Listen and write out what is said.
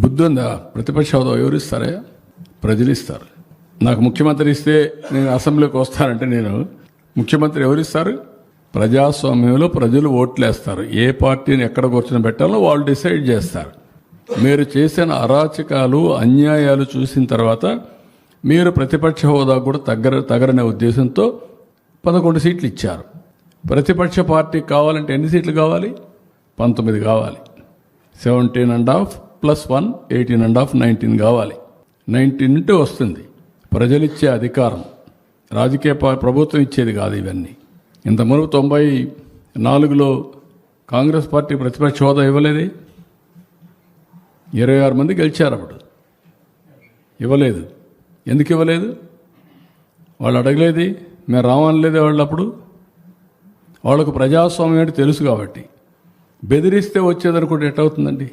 బుద్ధి ఉందా ప్రతిపక్ష హోదా ఎవరు ఇస్తారా? ప్రజలు ఇస్తారు. నాకు ముఖ్యమంత్రి ఇస్తే నేను అసెంబ్లీకి వస్తానంటే నేను ముఖ్యమంత్రి ఎవరు ఇస్తారు? ప్రజాస్వామ్యంలో ప్రజలు ఓట్లేస్తారు. ఏ పార్టీని ఎక్కడ కూర్చొని పెట్టాలో వాళ్ళు డిసైడ్ చేస్తారు. మీరు చేసిన అరాచకాలు అన్యాయాలు చూసిన తర్వాత మీరు ప్రతిపక్ష హోదా కూడా తగ్గర తగరనే ఉద్దేశంతో పదకొండు సీట్లు ఇచ్చారు. ప్రతిపక్ష పార్టీ కావాలంటే ఎన్ని సీట్లు కావాలి? పంతొమ్మిది కావాలి. Seventeen and half plus one eighteen and half nineteen కావాలి. నైన్టీన్ ఉంటే వస్తుంది. ప్రజలిచ్చే అధికారం. రాజకీయ ప్రభుత్వం ఇచ్చేది కాదు ఇవన్నీ. ఇంత మునుపు తొంభై నాలుగులో కాంగ్రెస్ పార్టీ ప్రతిపక్ష హోదా ఇవ్వలేదు? ఇరవై ఆరు మంది గెలిచారు అప్పుడు. ఇవ్వలేదు. ఎందుకు ఇవ్వలేదు? వాళ్ళు అడగలేది? మేము రావనలేదు వాళ్ళు అప్పుడు? వాళ్ళకు ప్రజాస్వామ్యం అంటే తెలుసు కాబట్టి. బెదిరిస్తే వచ్చేదనుకుంటే ఎట్టవుతుందండి